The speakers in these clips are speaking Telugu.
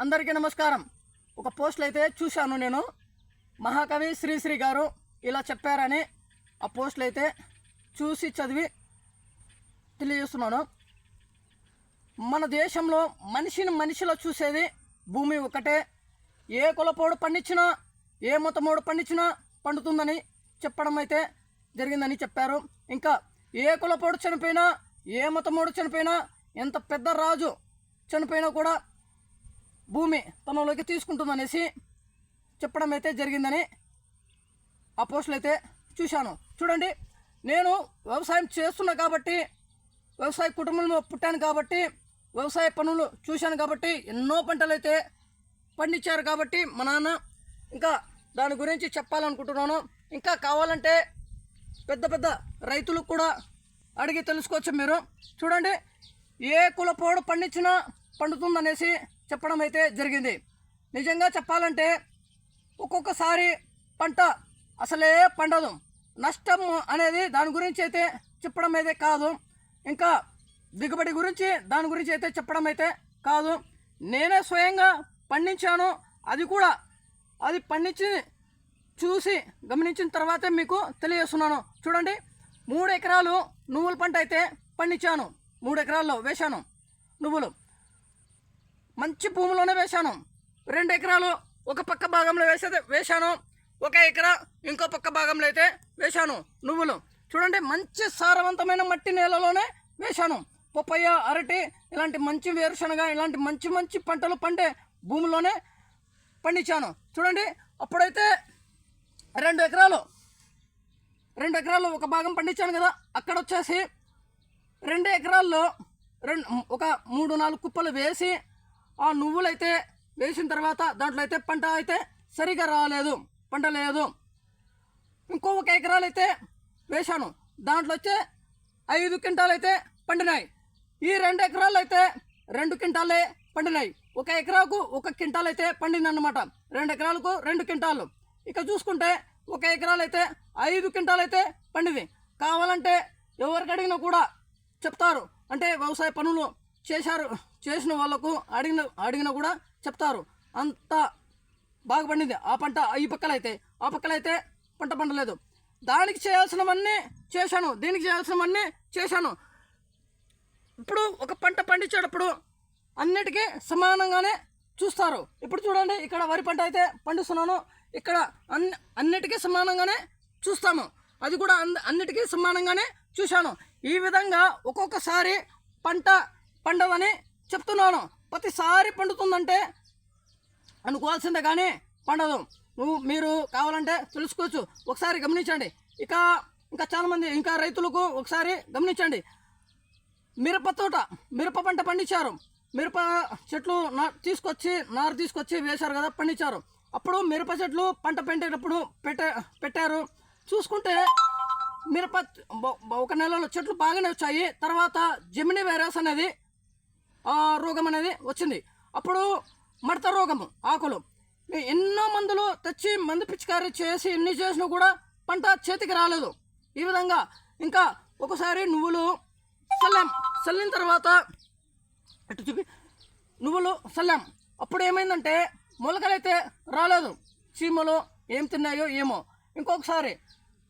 అందరికీ నమస్కారం. ఒక పోస్టులు అయితే చూశాను నేను. మహాకవి శ్రీశ్రీ గారు ఇలా చెప్పారని ఆ పోస్టులు అయితే చూసి చదివి తెలియజేస్తున్నాను. మన దేశంలో మనిషిని మనిషిలో చూసేది భూమి ఒకటే ఏ కులపోడు పండించినా ఏ మతమోడు పండించినా పండుతుందని చెప్పడం అయితే జరిగిందని చెప్పారు. ఇంకా ఏ కులపోడు చనిపోయినా ఏ మతమోడు చనిపోయినా ఎంత పెద్ద రాజు చనిపోయినా కూడా భూమి తనలోకి తీసుకుంటుందనేసి చెప్పడం అయితే జరిగిందని ఆ పోస్టులు అయితే చూశాను. చూడండి నేను వ్యవసాయం చేస్తున్నా కాబట్టి వ్యవసాయ కుటుంబంలో పుట్టాను కాబట్టి వ్యవసాయ పనులు చూశాను కాబట్టి ఎన్నో పంటలు అయితే పండించారు కాబట్టి మా నాన్న ఇంకా దాని గురించి చెప్పాలనుకుంటున్నాను. ఇంకా కావాలంటే పెద్ద పెద్ద రైతులకు కూడా అడిగి తెలుసుకోవచ్చు మీరు. చూడండి ఏ కులపోడు పండించినా పండుతుందనేసి చెప్పడం అయితే జరిగింది. నిజంగా చెప్పాలంటే ఒక్కొక్కసారి పంట అసలే పండదు. నష్టం అనేది దాని గురించి అయితే చెప్పడం అయితే కాదు. ఇంకా దిగుబడి గురించి దాని గురించి అయితే చెప్పడం అయితే కాదు. నేనే స్వయంగా పండించాను. అది కూడా అది పండించి చూసి గమనించిన తర్వాతే మీకు తెలియజేస్తున్నాను. చూడండి మూడు ఎకరాలు నువ్వుల పంట అయితే పండించాను. మూడు ఎకరాల్లో వేశాను నువ్వులు. మంచి భూమిలోనే వేశాను. రెండు ఎకరాలు ఒక పక్క భాగంలో వేసేది వేశాను. ఒక ఎకరా ఇంకో పక్క భాగంలో అయితే వేశాను. నువ్వులు. చూడండి మంచి సారవంతమైన మట్టి నేలలోనే వేశాను. పప్పయ్య అరటి ఇలాంటి మంచి వేరుశనగ ఇలాంటి మంచి మంచి పంటలు పండే భూమిలోనే పండించాను. చూడండి అప్పుడైతే రెండు ఎకరాలు రెండు ఎకరాలు ఒక భాగం పండించాను కదా అక్కడ వచ్చేసి రెండు ఎకరాల్లో రెండు ఒక మూడు నాలుగు కుప్పలు వేసి ఆ నువ్వులైతే వేసిన తర్వాత దాంట్లో అయితే పంట అయితే సరిగా రాలేదు పంట లేదు. ఇంకో ఒక ఎకరాలు అయితే వేశాను. దాంట్లో వచ్చే ఐదు క్వింటాలు అయితే పండినాయి. ఈ రెండు ఎకరాలు అయితే రెండు క్వింటాలే పండినాయి. ఒక ఎకరాకు ఒక క్వింటాల్ అయితే పండిందన్నమాట. రెండు ఎకరాలకు రెండు క్వింటాలు. ఇక చూసుకుంటే ఒక ఎకరాలు అయితే ఐదు క్వింటాలు అయితే పండింది కావాలంటే ఎవరికి అడిగినా కూడా చెప్తారు. అంటే వ్యవసాయ పనులు చేశారు. చేసిన వాళ్ళకు అడిగిన అడిగినా కూడా చెప్తారు. అంత బాగా పండింది. ఆ పంట ఈ పక్కలైతే ఆ పక్కలైతే పంట పండలేదు. దానికి చేయాల్సినవన్నీ చేశాను. దీనికి చేయాల్సినవన్నీ చేశాను. ఇప్పుడు ఒక పంట పండించేటప్పుడు అన్నిటికీ సమానంగానే చూస్తారు. ఇప్పుడు చూడండి ఇక్కడ వరి పంట అయితే పండిస్తున్నాను. ఇక్కడ అన్ని అన్నిటికీ సమానంగానే చూస్తాము. అది కూడా అన్నిటికీ సమానంగానే చూశాను. ఈ విధంగా ఒక్కొక్కసారి పంట పండవని చెప్తున్నాను. ప్రతిసారి పండుతుందంటే అనుకోవాల్సిందే కానీ పండదు. నువ్వు మీరు కావాలంటే తెలుసుకోవచ్చు. ఒకసారి గమనించండి. ఇక ఇంకా చాలామంది ఇంకా రైతులకు ఒకసారి గమనించండి. మిరప తోట మిరప పంట పండించారు. మిరప చెట్లు నా తీసుకొచ్చి నారు తీసుకొచ్చి వేశారు కదా పండించారు. అప్పుడు మిరప చెట్లు పంట పెట్టేటప్పుడు పెట్టే పెట్టారు. చూసుకుంటే మిరప ఒక నెలలో చెట్లు బాగానే వచ్చాయి. తర్వాత జమిని వైరస్ అనేది రోగం అనేది వచ్చింది. అప్పుడు మడత రోగము ఆకులు. ఎన్నో మందులు తెచ్చి మందు పిచికారీ చేసి ఎన్ని చేసినా కూడా పంట చేతికి రాలేదు. ఈ విధంగా ఇంకా ఒకసారి నువ్వులు చల్లాం చల్లిన తర్వాత అటు చూపి నువ్వులు చల్లాం. అప్పుడు ఏమైందంటే మొలకలైతే రాలేదు. చీమలు ఏం తిన్నాయో ఏమో. ఇంకొకసారి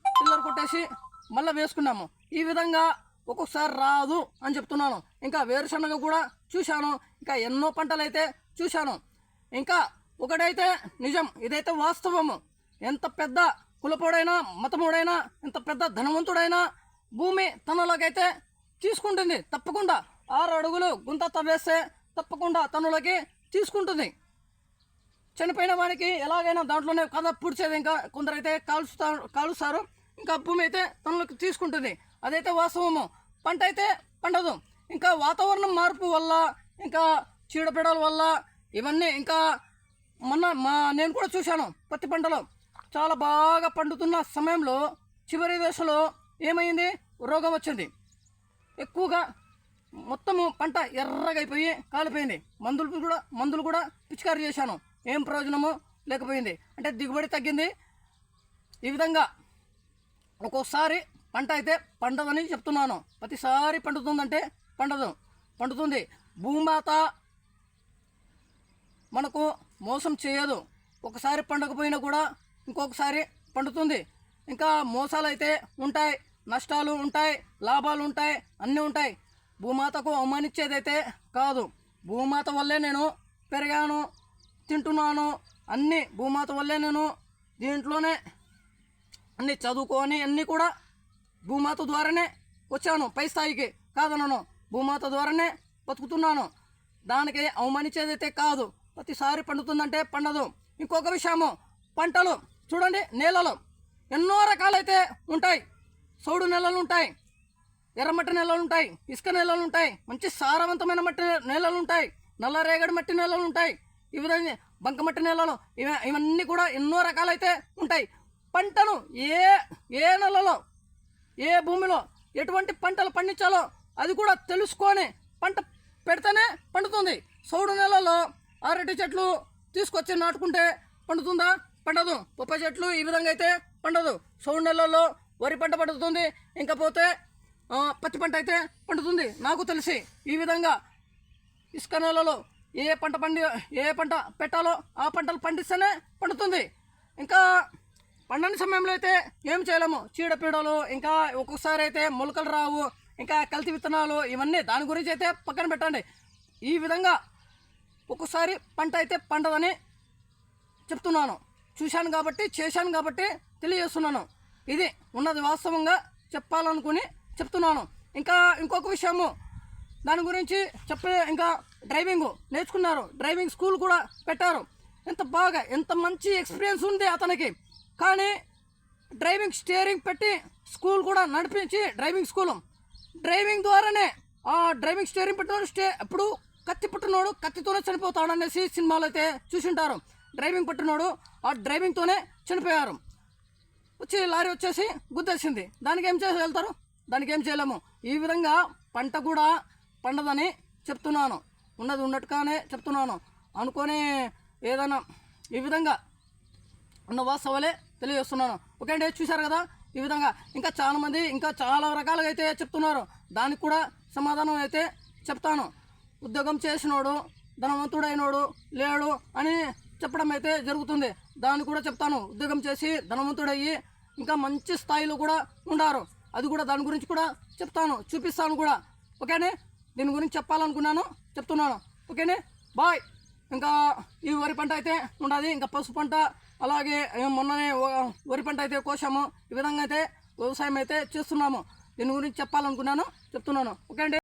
పిల్లలు కొట్టేసి మళ్ళీ వేసుకున్నాము. ఈ విధంగా ఒక్కొక్కసారి రాదు అని చెప్తున్నాను. ఇంకా వేరుశనగ కూడా చూశాను. ఇంకా ఎన్నో పంటలు అయితే చూశాను. ఇంకా ఒకటైతే నిజం ఇదైతే వాస్తవము ఎంత పెద్ద కులపోడైనా మతముడైనా ఎంత పెద్ద ధనవంతుడైనా భూమి తనలోకైతే తీసుకుంటుంది. తప్పకుండా ఆరు అడుగులు గుంత తవ్వేస్తే తప్పకుండా తనలోకి తీసుకుంటుంది. చనిపోయిన వాడికి ఎలాగైనా దాంట్లోనే కథ పుడిచేది. ఇంకా కొందరైతే కాలుస్తారు కాలుస్తారు. ఇంకా భూమి అయితే తనలోకి తీసుకుంటుంది. అదైతే వాస్తవము. పంట అయితే పండదు. ఇంకా వాతావరణం మార్పు వల్ల ఇంకా చీడపీడల వల్ల ఇవన్నీ ఇంకా మొన్న మా నేను కూడా చూశాను పత్తి పంటలో. చాలా బాగా పండుతున్న సమయంలో చివరి దశలో ఏమైంది? రోగం వచ్చింది. ఎక్కువగా మొత్తము పంట ఎర్రగా అయిపోయి కాలిపోయింది. మందులు కూడా మందులు కూడా పిచికారీ చేశాను. ఏం ప్రయోజనము? లేకపోయింది. అంటే దిగుబడి తగ్గింది. ఈ విధంగా ఒక్కోసారి పంట అయితే పండదని చెప్తున్నాను. ప్రతిసారి పండుతుందంటే పండదు. పండుతుంది. భూమాత మనకు మోసం చేయదు. ఒకసారి పండకపోయినా కూడా ఇంకొకసారి పండుతుంది. ఇంకా మోసాలు అయితే ఉంటాయి. నష్టాలు ఉంటాయి. లాభాలు ఉంటాయి. అన్నీ ఉంటాయి. భూమాతకు అవమానించేదైతే కాదు. భూమాత వల్లే నేను పెరిగాను తింటున్నాను. అన్నీ భూమాత వల్లే నేను దీంట్లోనే అన్నీ చదువుకొని అన్నీ కూడా భూమాత ద్వారానే వచ్చాను పై స్థాయికి కాదనను. భూమాత ద్వారానే బతుకుతున్నాను. దానికి అవమానించేదైతే కాదు. ప్రతిసారి పండుతుందంటే పండదు. ఇంకొక విషయము పంటలు చూడండి నేలలు. ఎన్నో రకాలైతే ఉంటాయి. సౌడు నేలలు ఉంటాయి. ఎర్రమట్టి నేలలు ఉంటాయి. ఇసుక నేలలు ఉంటాయి. మంచి సారవంతమైన మట్టి నేలలు ఉంటాయి. నల్లరేగడి మట్టి నేలలు ఉంటాయి. ఈ విధంగా బంకమట్టి నేలలు ఇవన్నీ కూడా ఎన్నో రకాలైతే ఉంటాయి. పంటను ఏ ఏ నెలలో ఏ భూమిలో ఎటువంటి పంటలు పండించాలో అది కూడా తెలుసుకొని పంట పెడితేనే పండుతుంది. సౌడు నెలలో అరటి చెట్లు తీసుకొచ్చి నాటుకుంటే పండుతుందా? పండదు. పప్ప చెట్లు ఈ విధంగా అయితే పండదు. సౌడు నెలలో వరి పంట పండుతుంది. ఇంకా పోతే పత్తి పంట అయితే పండుతుంది. నాకు తెలిసి ఈ విధంగా ఇసుక నెలలో ఏ పంట పండి ఏ పంట పెట్టాలో ఆ పంటలు పండిస్తేనే పండుతుంది. ఇంకా పండని సమయంలో అయితే ఏం చేయలేము. చీడపీడలు ఇంకా ఒక్కొక్కసారి అయితే మొలకలు రావు ఇంకా కల్తీ విత్తనాలు ఇవన్నీ దాని గురించి అయితే పక్కన పెట్టండి. ఈ విధంగా ఒక్కొక్కసారి పంట అయితే పండదని చెప్తున్నాను. చూశాను కాబట్టి చేశాను కాబట్టి తెలియజేస్తున్నాను. ఇది ఉన్నది వాస్తవంగా చెప్పాలనుకుని చెప్తున్నాను. ఇంకా ఇంకొక విషయము దాని గురించి చెప్పే ఇంకా డ్రైవింగ్ నేర్చుకున్నారు. డ్రైవింగ్ స్కూల్ కూడా పెట్టారు. ఎంత బాగా ఎంత మంచి ఎక్స్పీరియన్స్ ఉంది అతనికి. కానీ డ్రైవింగ్ స్టీరింగ్ పెట్టి స్కూల్ కూడా నడిపించి డ్రైవింగ్ స్కూల్. డ్రైవింగ్ ద్వారానే ఆ డ్రైవింగ్ స్టీరింగ్ పెట్టినోడు స్టే ఎప్పుడు కత్తి పుట్టినోడు కత్తితోనే చనిపోతాడు అనేసి సినిమాలో అయితే చూసింటారు. డ్రైవింగ్ పట్టినోడు ఆ డ్రైవింగ్తోనే చనిపోయారు. వచ్చి లారీ వచ్చేసి గుద్దేసింది. దానికి ఏం చేసి వెళ్తారు? దానికి ఏం చేయలేము. ఈ విధంగా పంట కూడా పండదని చెప్తున్నాను. ఉన్నది ఉన్నట్టుగానే చెప్తున్నాను. అనుకొని ఏదైనా ఈ విధంగా ఉన్న వాస్తవాలే తెలియజేస్తున్నాను. ఓకే అండి చూశారు కదా? ఈ విధంగా ఇంకా చాలామంది ఇంకా చాలా రకాలుగా అయితే చెప్తున్నారు. దానికి కూడా సమాధానం అయితే చెప్తాను. ఉద్యోగం చేసినోడు ధనవంతుడైనోడు లేడు అని చెప్పడం అయితే జరుగుతుంది. దాన్ని కూడా చెప్తాను. ఉద్యోగం చేసి ధనవంతుడయ్యి ఇంకా మంచి స్థాయిలో కూడా ఉండారు. అది కూడా దాని గురించి కూడా చెప్తాను. చూపిస్తాను కూడా. ఓకేనే దీని గురించి చెప్పాలనుకున్నాను చెప్తున్నాను. ఓకేనే బాయ్. ఇంకా ఈ వరి పంట అయితే ఉండదు. ఇంకా పసుపు పంట అలాగే మొన్ననే వరి పంట అయితే కోసాము. ఈ విధంగా అయితే వ్యవసాయం అయితే చేస్తున్నాము. దీని గురించి చెప్పాలనుకున్నాను చెప్తున్నాను. ఓకే అండి.